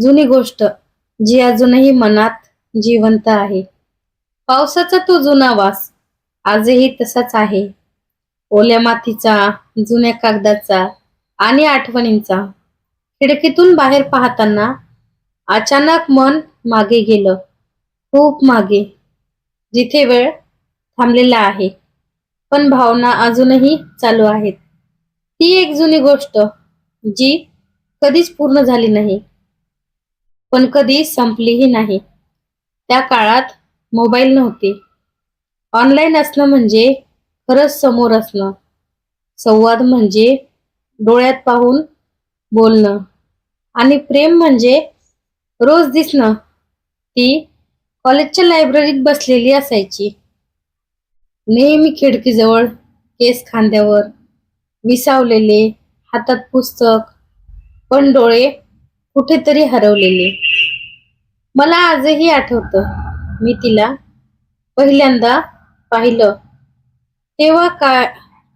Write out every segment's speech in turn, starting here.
जुनी गोष्ट जी अजूनही मनात जिवंत आहे. पावसाचा तो जुना वास आजही तसाच आहे. ओल्या मातीचा जुन्या कागदाचा आणि आठवणींचा खिडकीतून बाहेर पाहताना अचानक मन मागे गेलं. खूप मागे. जिथे वेळ थांबलेला आहे. पण भावना अजूनही चालू आहेत. ती एक जुनी गोष्ट जी कधीच पूर्ण झाली नाही. पण कधी संपलीही नाही. त्या काळात मोबाईल नव्हते. ऑनलाईन असणं म्हणजे खरंच समोर असणं. संवाद म्हणजे डोळ्यात पाहून बोलणं. आणि प्रेम म्हणजे रोज दिसणं. ती कॉलेजच्या लायब्ररीत बसलेली असायची. नेहमी खिडकीजवळ केस खांद्यावर विसावलेले हातात पुस्तक पण डोळे कुठेतरी हरवलेले. मला आजही आठवतं. मी तिला पहिल्यांदा पाहिलं. तेव्हा का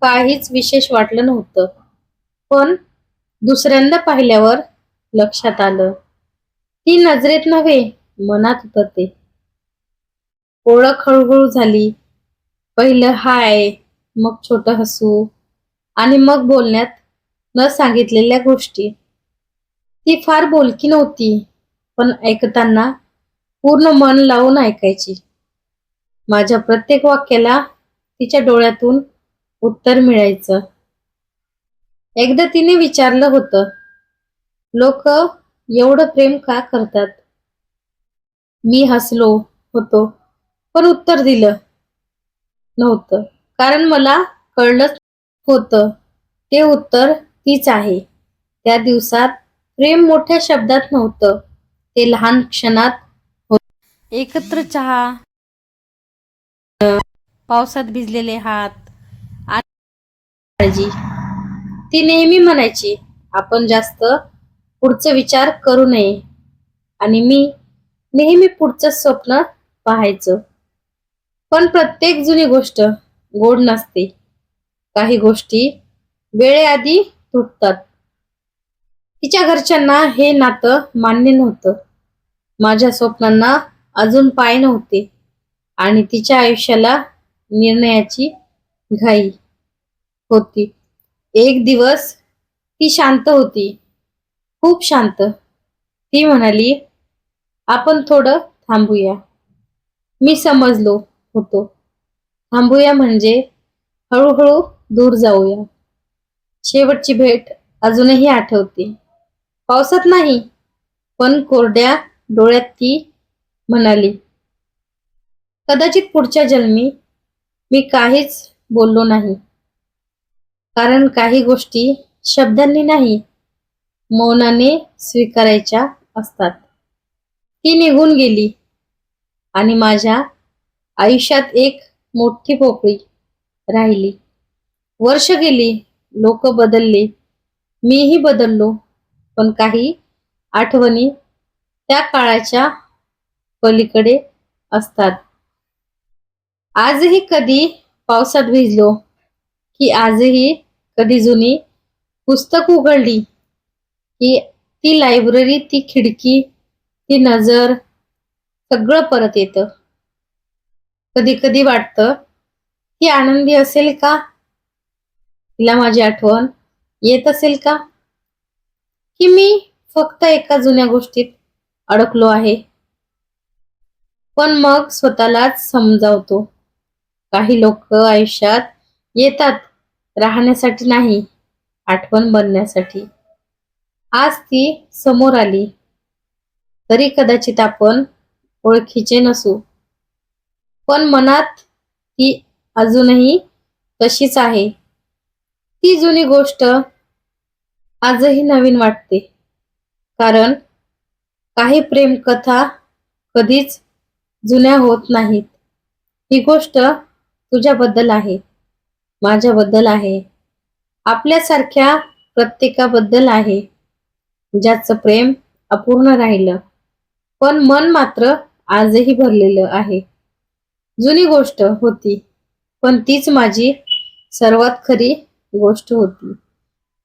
काहीच विशेष वाटलं नव्हतं. पण दुसऱ्यांदा पाहिल्यावर लक्षात आलं. ती नजरेत नव्हे मनात उतरते ओळख हळूहळू झाली. पहिलं हाय मग छोट हसू आणि मग बोलण्यात न सांगितलेल्या गोष्टी. ती फार बोलकी नव्हती पण ऐकताना पूर्ण मन लावून ऐकायची. माझ्या प्रत्येक वाक्याला तिच्या डोळ्यातून उत्तर मिळायचं. एकदा तिने विचारलं होतं लोक एवढं प्रेम का करतात? मी हसलो होतो पण उत्तर दिलं नव्हतं कारण मला कळलंच होतं. ते उत्तर तीच आहे. त्या दिवसात प्रेम मोठ्या शब्दात नव्हतं. ते लहान क्षणात होत एकत्र चहा पावसात भिजलेले हात आणि काळजी ती नेहमी म्हणायची आपण जास्त पुढचं विचार करू नये. आणि मी नेहमी पुढचं स्वप्न पाहायचं. पण प्रत्येक जुनी गोष्ट गोड नसते. काही गोष्टी वेळेआधी तुटतात. तिच्या घरच्यांना हे नातं मान्य नव्हतं. माझ्या स्वप्नांना अजून पाय नव्हते आणि तिच्या आयुष्याला निर्णयाची घाई होती. एक दिवस ती शांत होती. खूप शांत. ती म्हणाली आपण थोडं थांबूया. मी समजलो होतो. थांबूया म्हणजे हळूहळू दूर जाऊया. शेवटची भेट अजूनही आठवते. पावसात नाही पण कोरड्या डोळ्यात ती म्हणाली कदाचित पुढच्या जन्मी मी काहीच बोललो नाही. कारण काही गोष्टी शब्दांनी नाही मौनाने स्वीकारायच्या असतात. ती निघून गेली आणि माझ्या आयुष्यात एक मोठी पोकळी राहिली. वर्ष गेली लोक बदलले. मीही बदललो. पण काही आठवणी त्या काळाच्या पलीकडे असतात. आजही कधी पावसात भिजलो की आजही कधी जुनी पुस्तक उघडली की ती लायब्ररी ती खिडकी ती नजर सगळं परत येतं. कधी कधी वाटतं ती आनंदी असेल का? तिला माझी आठवण येत असेल का? की मी फक्त एका जुन्या गोष्टीत अडकलो आहे. पण मग स्वतःलाच समजावतो. काही लोक आयुष्यात येतात राहण्यासाठी नाही आठवण बनण्यासाठी. आज ती समोर आली. तरी कदाचित आपण ओळखीचे नसू. पण मनात ती अजूनही तशीच आहे. ती जुनी गोष्ट आजही नवीन वाटते. कारण काही प्रेम कथा कधीच जुन्या होत नाहीत. ही गोष्ट तुझ्याबद्दल आहे. माझ्याबद्दल आहे. आपल्यासारख्या प्रत्येकाबद्दल आहे. ज्याचं प्रेम अपूर्ण राहिलं. पण मन मात्र आजही भरलेलं आहे. जुनी गोष्ट होती. पण तीच माझी सर्वात खरी गोष्ट होती.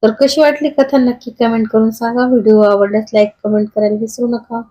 तर कशी वाटली कथा नक्की कमेंट करून सांगा. व्हिडिओ आवडल्यास लाईक कमेंट करायला विसरू नका.